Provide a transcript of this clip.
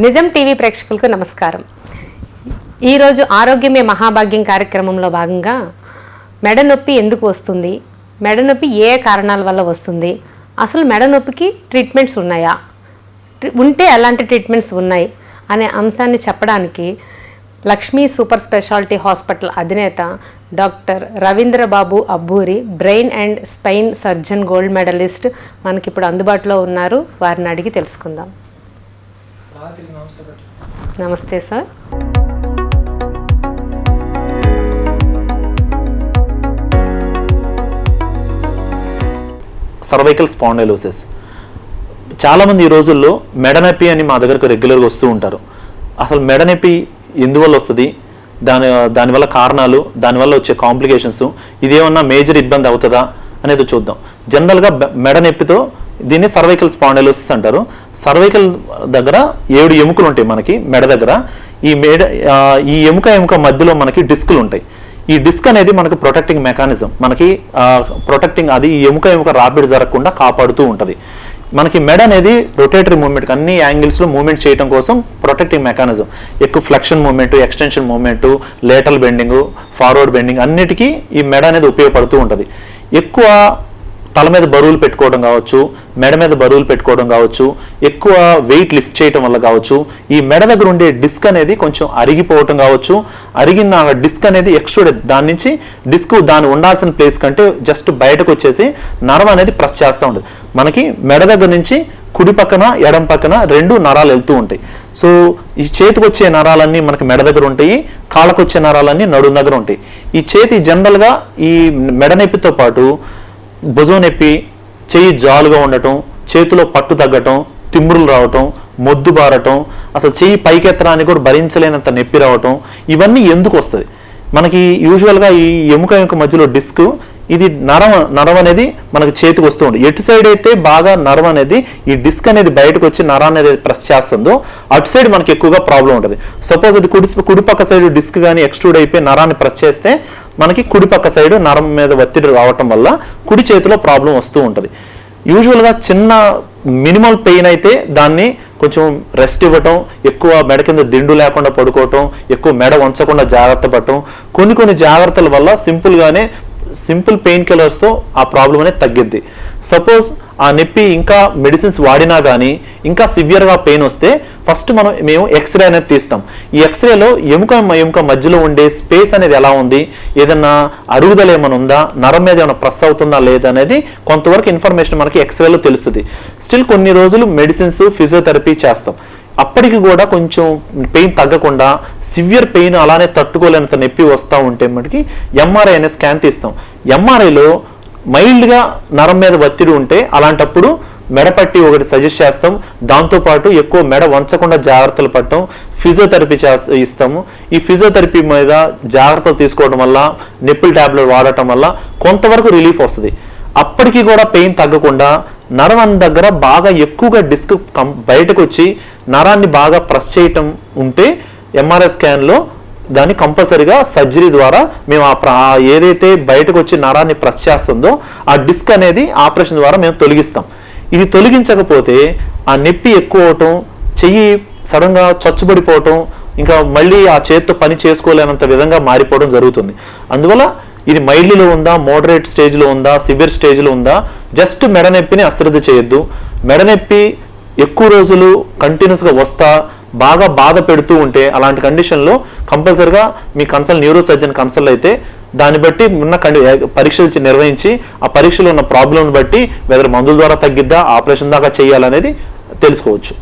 నిజం టీవీ ప్రేక్షకులకు నమస్కారం. ఈరోజు ఆరోగ్యమే మహాభాగ్యం కార్యక్రమంలో భాగంగా మెడ నొప్పి ఎందుకు వస్తుంది? మెడ నొప్పి ఏ కారణాల వల్ల వస్తుంది? అసలు మెడ నొప్పికి ట్రీట్మెంట్స్ ఉన్నాయా? ఉంటే ఎలాంటి ట్రీట్మెంట్స్ ఉన్నాయి? అనే అంశాన్ని చెప్పడానికి లక్ష్మీ సూపర్ స్పెషాలిటీ హాస్పిటల్ అధినేత doctor Ravindrababu Abburi brain and spine surgeon gold medallist మనకి ఇప్పుడు అందుబాటులో ఉన్నారు. వారిని అడిగి తెలుసుకుందాం. నమస్తే సార్. సర్వైకల్ స్పాండైలోసిస్ చాలామంది ఈ రోజుల్లో మెడ నొప్పి అని మా దగ్గరకు రెగ్యులర్గా వస్తూ ఉంటారు. అసలు మెడ నొప్పి ఎందువల్ల వస్తుంది? దాని దానివల్ల కారణాలు దానివల్ల వచ్చే కాంప్లికేషన్స్ ఇదేమన్నా మేజర్ ఇబ్బంది అవుతుందా అనేది చూద్దాం. జనరల్గా మెడ నొప్పితో దీన్ని సర్వైకల్ స్పాండైలోసిస్ అంటారు. సర్వైకల్ దగ్గర ఏడు ఎముకలు ఉంటాయి మనకి మెడ దగ్గర. ఈ మెడ ఈ ఎముక ఎముక మధ్యలో మనకి డిస్కులు ఉంటాయి. ఈ డిస్క్ అనేది మనకి ప్రొటెక్టింగ్ మెకానిజం. మనకి ప్రొటెక్టింగ్ అది ఈ ఎముక ఎముక రాపిడ్ జరగకుండా కాపాడుతూ ఉంటుంది. మనకి మెడ అనేది రొటేటరీ మూమెంట్ అన్ని యాంగిల్స్లో మూమెంట్ చేయడం కోసం ప్రొటెక్టింగ్ మెకానిజం. ఎక్కువ flexion movement extension movement lateral bending forward bending అన్నిటికీ ఈ మెడ అనేది ఉపయోగపడుతూ ఉంటుంది. ఎక్కువ తల మీద బరువులు పెట్టుకోవడం కావచ్చు మెడ మీద బరువులు పెట్టుకోవడం కావచ్చు ఎక్కువ వెయిట్ లిఫ్ట్ చేయటం వల్ల కావచ్చు ఈ మెడ దగ్గర ఉండే డిస్క్ అనేది కొంచెం అరిగిపోవటం కావచ్చు. అరిగిన డిస్క్ అనేది ఎక్స్ట్రూడెడ్ దాని నుంచి డిస్క్ దాని ఉండాల్సిన ప్లేస్ కంటే జస్ట్ బయటకు వచ్చేసి నరం అనేది ప్రెస్ చేస్తూ ఉంటుంది. మనకి మెడ దగ్గర నుంచి కుడి పక్కన ఎడం పక్కన రెండు నరాలు వెళ్తూ ఉంటాయి. సో ఈ చేతికి వచ్చే నరాలన్నీ మనకి మెడ దగ్గర ఉంటాయి కాళ్ళకు వచ్చే నరాలన్నీ నడుం దగ్గర ఉంటాయి. ఈ చేతి జనరల్గా ఈ మెడ నొప్పితో పాటు భుజం నొప్పి చెయ్యి జాలుగా ఉండటం చేతిలో పట్టు తగ్గటం తిమ్మురులు రావటం మొద్దు బారటం అసలు చెయ్యి పైకెత్తడానికి కూడా భరించలేనంత నొప్పి రావటం ఇవన్నీ ఎందుకు వస్తుంది మనకి యూజువల్గా ఈ ఎముక ఎముక మధ్యలో డిస్క్ ఇది నరం నరం అనేది మనకు చేతికి వస్తూ ఉంటుంది. ఎటు సైడ్ అయితే బాగా నరం అనేది ఈ డిస్క్ అనేది బయటకు వచ్చి నరాన్ని అనేది ప్రెస్ చేస్తుందో అటు సైడ్ మనకి ఎక్కువగా ప్రాబ్లం ఉంటుంది. సపోజ్ అది కుడి కుడిపక్క సైడ్ డిస్క్ కానీ ఎక్స్ట్రూడ్ అయిపోయి నరాన్ని ప్రెస్ చేస్తే మనకి కుడిపక్క సైడ్ నరం మీద ఒత్తిడి రావటం వల్ల కుడి చేతిలో ప్రాబ్లం వస్తూ ఉంటుంది. యూజువల్గా చిన్న మినిమల్ పెయిన్ అయితే దాన్ని కొంచెం రెస్ట్ ఇవ్వటం ఎక్కువ మెడ కింద దిండు లేకుండా పడుకోవటం ఎక్కువ మెడ వంచకుండా జాగ్రత్త పడటం కొన్ని కొన్ని జాగ్రత్తల వల్ల సింపుల్గానే సింపుల్ పెయిన్ కిల్లర్స్తో ఆ ప్రాబ్లం అనేది తగ్గిద్ది. సపోజ్ ఆ నొప్పి ఇంకా మెడిసిన్స్ వాడినా కానీ ఇంకా సివియర్గా పెయిన్ వస్తే ఫస్ట్ మనం మేము ఎక్స్రే అనేది తీస్తాం. ఈ ఎక్స్రేలో ఎముక ఎముక మధ్యలో ఉండే స్పేస్ అనేది ఎలా ఉంది? ఏదన్నా అరుగుదల ఏమైనా ఉందా? నరం మీద ఏమైనా ప్రెస్ అవుతుందా లేదా అనేది కొంతవరకు ఇన్ఫర్మేషన్ మనకి ఎక్స్రేలో తెలుస్తుంది. స్టిల్ కొన్ని రోజులు మెడిసిన్స్ ఫిజియోథెరపీ చేస్తాం. అప్పటికి కూడా కొంచెం పెయిన్ తగ్గకుండా సివియర్ పెయిన్ అలానే తట్టుకోలేనంత నొప్పి వస్తూ ఉంటే మనకి ఎంఆర్ఐ అనే స్కాన్ తీస్తాం. ఎంఆర్ఐలో మైల్డ్గా నరం మీద ఒత్తిడి ఉంటే అలాంటప్పుడు మెడ పట్టి ఒకటి సజెస్ట్ చేస్తాం. దాంతోపాటు ఎక్కువ మెడ వంచకుండా జాగ్రత్తలు పడటం ఫిజియోథెరపీ చేస్తా ఇస్తాము. ఈ ఫిజియోథెరపీ మీద జాగ్రత్తలు తీసుకోవడం వల్ల నిప్పుల్ ట్యాబ్లెట్ వాడటం వల్ల కొంతవరకు రిలీఫ్ వస్తుంది. అప్పటికి కూడా పెయిన్ తగ్గకుండా నరం దగ్గర బాగా ఎక్కువగా డిస్క్ కం- బయటకు వచ్చి నరాన్ని బాగా ప్రెస్ చేయటం ఉంటే ఎంఆర్ఐ స్కాన్లో దాన్ని కంపల్సరీగా సర్జరీ ద్వారా మేము ఆ ప్ర- ఆ ఏదైతే బయటకు వచ్చి నరాన్ని ప్రెస్ చేస్తుందో ఆ డిస్క్ అనేది ఆపరేషన్ ద్వారా మేము తొలగిస్తాం. ఇది తొలగించకపోతే ఆ నొప్పి ఎక్కువ అవటం చెయ్యి సడన్గా చచ్చుబడిపోవటం ఇంకా మళ్ళీ ఆ చేతితో పని చేసుకోలేనంత విధంగా మారిపోవడం జరుగుతుంది. అందువల్ల ఇది మైల్డ్లో ఉందా మోడరేట్ స్టేజ్లో ఉందా సివియర్ స్టేజ్లో ఉందా జస్ట్ మెడ నొప్పిని అశ్రద్ధ చేయొద్దు. మెడ నొప్పి ఎక్కువ రోజులు కంటిన్యూస్గా వస్తా బాగా బాధ పెడుతూ ఉంటే అలాంటి కండిషన్లో కంపల్సరిగా మీ కన్సల్ట్ న్యూరో సర్జన్ కన్సల్ట్ అయితే దాన్ని బట్టి ఉన్న కండి పరీక్షలు నిర్వహించి ఆ పరీక్షలో ఉన్న ప్రాబ్లం బట్టి వెదర్ మందుల ద్వారా తగ్గిద్దా ఆపరేషన్ దాకా చేయాలనేది తెలుసుకోవచ్చు.